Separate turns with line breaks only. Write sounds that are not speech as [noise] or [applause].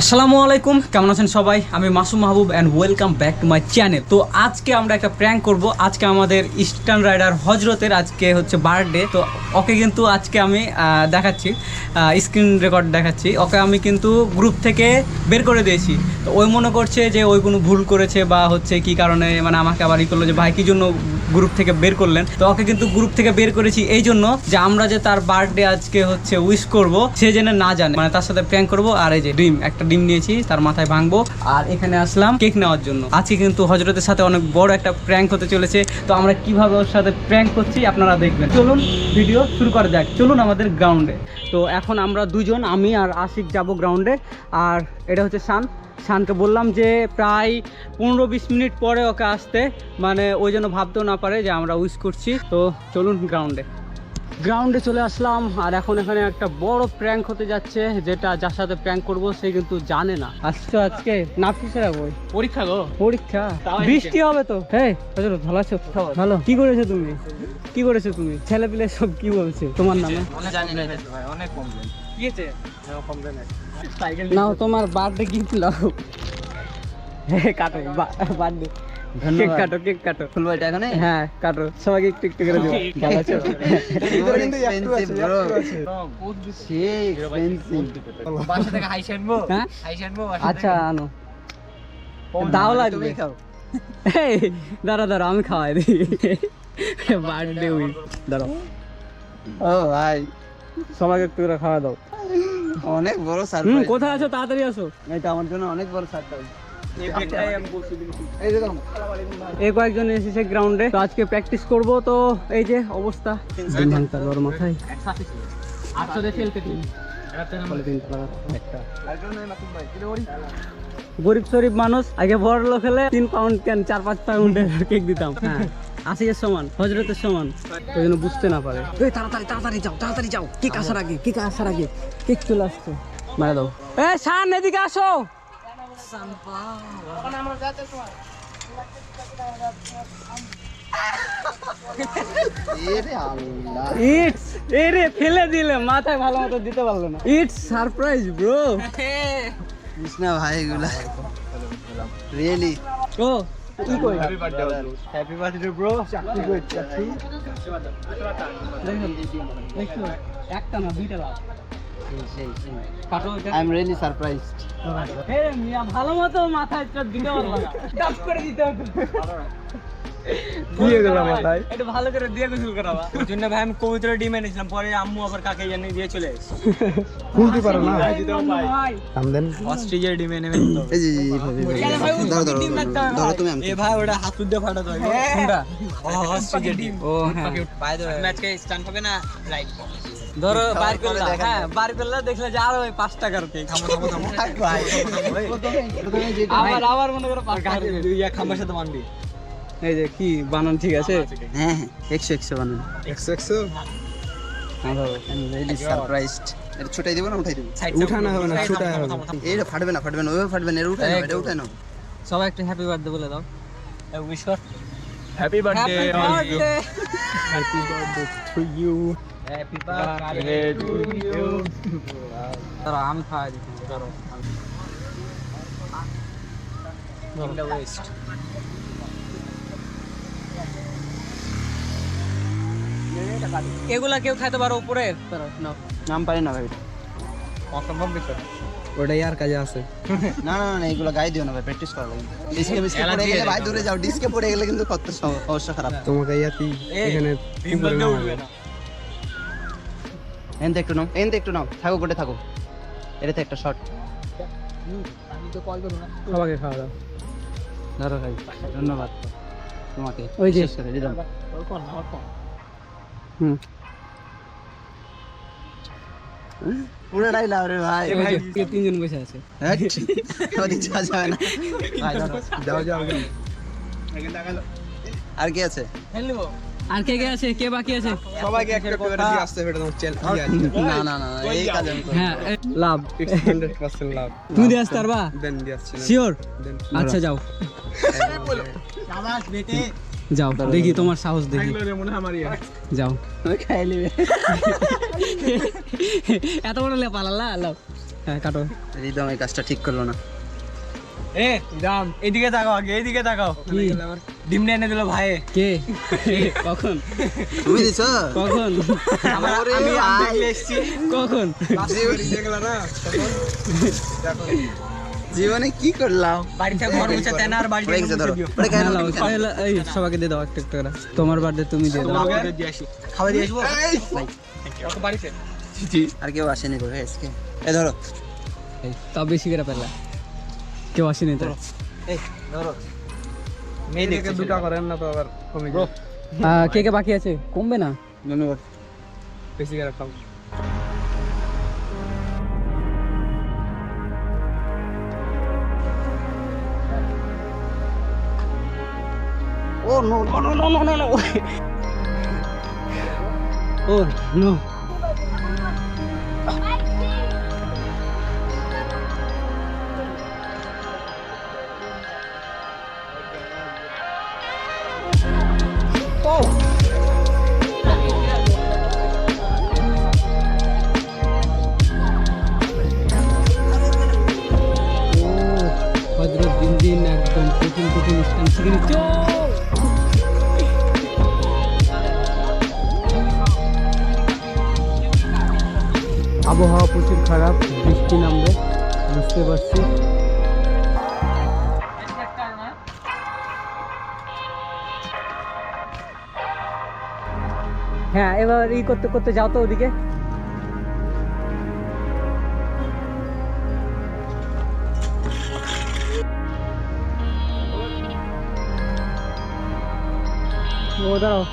আসসালামু আলাইকুম, কেমন আছেন সবাই? আমি Masum Mahbub and welcome back to my channel তো আজকে আমরা একটা প্র্যাঙ্ক করব। আজকে আমাদের ইস্টার্ন রাইডার হজরতের আজকে হচ্ছে বার্থডে তো ওকে কিন্তু আজকে আমি দেখাচ্ছি স্ক্রিন রেকর্ড দেখাচ্ছি। ওকে আমি কিন্তু গ্রুপ থেকে বের করে দিয়েছি। তো ওই মনে করছে যে ওই কোনো ভুল করেছে বা হচ্ছে কি কারণে মানে আমাকে আবার ই করল যে, ভাই, কি জন্য গ্রুপ থেকে বের করলেন। তো ওকে কিন্তু গ্রুপ থেকে বের করেছি এই জন্য যে আমরা যে তার বার্থডে আজকে হচ্ছে উইশ করব, সে যেন না জানে। মানে তার সাথে প্র্যাঙ্ক করব আর এই যে ডিম, একটা ডিম নিয়েছি, তার মাথায় ভাঙবো আর এখানে আসলাম কেক নেওয়ার জন্য। আজকে কিন্তু হজরতের সাথে অনেক বড় একটা প্র্যাঙ্ক হতে চলেছে। তো আমরা কীভাবে ওর সাথে প্র্যাঙ্ক করছি আপনারা দেখবেন। চলুন ভিডিও শুরু করা যাক। চলুন আমাদের গ্রাউন্ডে তো এখন আমরা দুজন, আমি আর আশিক যাব গ্রাউন্ডে আর এটা হচ্ছে শান। শানকে বললাম যে প্রায় পনেরো বিশ মিনিট পরে ওকে আসতে। মানে ওই জন্য ভাবতেও না পারে যে আমরা উইস করছি। তো চলুন গ্রাউন্ডে গ্রাউন্ডে চলে আসলাম আর এখন এখানে একটা বড় প্র্যাঙ্ক হতে যাচ্ছে যেটা যার সাথে প্র্যাঙ্ক করব সে কিন্তু জানে না। আসছো আজকে? নাফিসের বই।
পরীক্ষা গো।
পরীক্ষা? বৃষ্টি হবে তো? হ্যাঁ ভালো আছো? ভালো। কি করেছ তুমি? কি করেছ তুমি? ছেলে পিলে সব কি বলছে? তোমার নামে?
অনেক জানি না ভাই অনেক কমপ্লেন
কি হয়েছে নাও তোমার বার্থডে গিফট হ্যাঁ কাটো বার্থডে কেক কাটো কেক কাটো।
খুলবো এটা এখানে?
হ্যাঁ কাটো। সবাইকে একটু একটু করে দিও। ভালো আছো?
বাসা থেকে হাই আনব?
হ্যাঁ? আচ্ছা আনো। দাও লাগবে। এই, দাঁড়া দাঁড়া আমি খাওয়াই দিই। বার্থডে উইক দাঁড়াও।
ও ভাই।
সবাইকে একটু করে খাওয়া দাও।
অনেক বড়
হুম
সারপ্রাইজ
কোথায় আছো? তাড়াতাড়ি আসো।
এটা আমার জন্য অনেক বড় সারপ্রাইজ এই দেখো।
এই কয়েকজন এসেছে গ্রাউন্ডে তো আজকে প্র্যাকটিস করব। তো এই যে অবস্থা। মাথায়। গরিব শরীফ মানুষ। আগে বড় লোক হলে তিন পাউন্ড কেন? চার পাঁচ পাউন্ডের কেক দিতাম। হ্যাঁ [laughs] আশিকের সমান হজরতের সমান। ওই জন্য বুঝতে না পারে। এই তাড়াতাড়ি তাড়াতাড়ি যাও তাড়াতাড়ি যাও। কেক আসার আগে কেক আসার আগে? কেক চলে আসছে? মারা দাও। এ শান এদিকে আসো। ইটস এরে ফেলে দিলে মাথায় ভালো মতো দিতে পারল না। It's surprise bro.
কৃষ্ণা ভাই এগুলা। রিয়েলি
ও কি কই?
হ্যাপি বার্থডে ব্রো চাকরি কই চাকরি
একটা না দুইটা লাভ।
আই এম রিয়েলি সারপ্রাইজড
হে মিয়া ভালো মতো মাথায় একটা দিতে পারল না ডাব করে দিতে হতো
দিয়ে গেল মাথায়
এটা ভালো করে দিয়ে গোসল করাবা। [laughs]
ওই জন্য ভাই আমি কবুতরের ডিম এনেছিলাম পরে আম্মু আবার কাকে জানি দিয়ে চলে এসেছে
খুলতে [laughs] পারো না।
ভাই
আমদেন
অস্ট্রেলিয়ার ডিম এনে তো
এই যে এইভাবে ধরো ধরো ধরো তুমি আমি
এ ভাই ওটা হাত দিয়ে ফাটাতে হয়।
কোনটা
ও অস্ট্রেলিয়ার ডিম।
ও হ্যাঁ।
বাই দ্য ম্যাচকে স্টান হবে না? রাইট
ধরো বার করলা। হ্যাঁ বার করলা দেখলে যে আরও ওই পাঁচ টাকার কেক
থামো থামো থামো [laughs]
ভাই প্রথমে যেটা
আবার আবার মনে করো পাঁচ টাকার
খাম্বার সাথে মানবি
এই যে কি বানান ঠিক আছে?
হ্যাঁ হ্যাঁ একশো একশো বানান।
একশো একশো?
সারপ্রাইজড এটা ছুটাই দেবো না উঠাই দেবো?
উঠানো হবে না ছুটা হবে
এইটা ফাটবে না ফাটবে না ওইভাবে ফাটবে না এটা উঠাই এটা উঠাই নাও।
সবাই একটা হ্যাপি বার্থডে বলে দাও।
উইশ কর। Happy birthday happy birthday to you
happy
birthday to you
দাঁড়া আমি খাওয়াই দিচ্ছি
ইন ওয়েস্ট
এগুলা কেউ খাইতে পারো উপরে?
নাম পারি না ভাই।
অসম্ভব বিষয়।
ওটাই আর কাজে আছে।
না না না এগুলো গায়ে দিও না ভাই প্র্যাকটিস করা লাগবে ডিস্কে মিসকে পড়ে গেলে ভাই দূরে যাও ডিস্কে পড়ে গেলে কিন্তু কত অবস্থা খারাপ।
তোমাকে ইয়াতি এখানে
না
এনতে একটু নাও এনতে একটু নাও থাকো গোটে থাকো। এটাতে একটা শট
সবাইকে খাওয়া দাও।
ধরো ভাই ধন্যবাদ। তোমাকে
ওই যে।
বিশেষ করে দিলাম
হুম।
পুরোটাই লাভ রে ভাই।
এই তিনজন বসে আছে।
হ্যাট, যাওয়া যাবে না। ভাই,
যাও যাও
আর কি আছে?
আর কে কে আছে? কে বাকি আছে?
সবাইকে একটা করে দিয়ে আসতে হবে তোমার চ্যানেল
না না না না, এই কাজ আমি
হ্যাঁ লাভ।
100% লাভ।
তুমি দিয়ে আসতে পারবা?
দেন দিয়ে আসছি
শিওর আচ্ছা যাও। [laughs] যাও দেখি তোমার সাহস দেখি।
আমারই
যাও।
খাই
এত বড় লেপালা লাভ হ্যাঁ কাটো।
রিদম এই কাজটা ঠিক করল না।
এ তাকাও আগে তাকাও। এনে দিল ভাই।
কে? কখন?
তুমি দিছো?
কখন?
আমি। দেখলে
কখন?
জীবনে কি করলাম?
বাড়িতে ঘর মুছে তেনা আর বাড়িতে
ধরো।
দিও।
এই সবাইকে দিয়ে দাও একটা একটা করে। তোমার বার্থডে তুমি দিয়ে দাও।
তোমাকে দিয়ে আসি। খাবার দিয়ে আসব?
নাই,
বাড়িতে?
আর কেউ আসেনি গো আজকে। এই ধরো।
এই, তাও বেশি করে পেলা কেউ আসেনি তো?
এই ধরো।
মেয়ে দেখে দুটো করেন না তো আবার কমে
আহ, কে কে বাকি আছে? কমবে না?
ধন্যবাদ।
বেশি করে খাও।
ও no no no no no no no
oh no হজরত দিন দিন একদম কঠিন কঠিন স্থান শিখে নিচ্ছ আবহাওয়া প্রচুর খারাপ, বৃষ্টি নামবে, বুঝতে পারছি। হ্যাঁ এবার ই করতে করতে যাও তো ওদিকে। ও, দাঁড়াও।